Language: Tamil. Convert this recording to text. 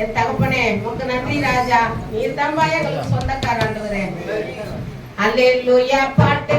என் தகப்பனே உமக்கு நன்றி ராஜா. நீர் தான்பா எங்களுக்கு சொந்தக்கார அல்லேலூயா பாட்டு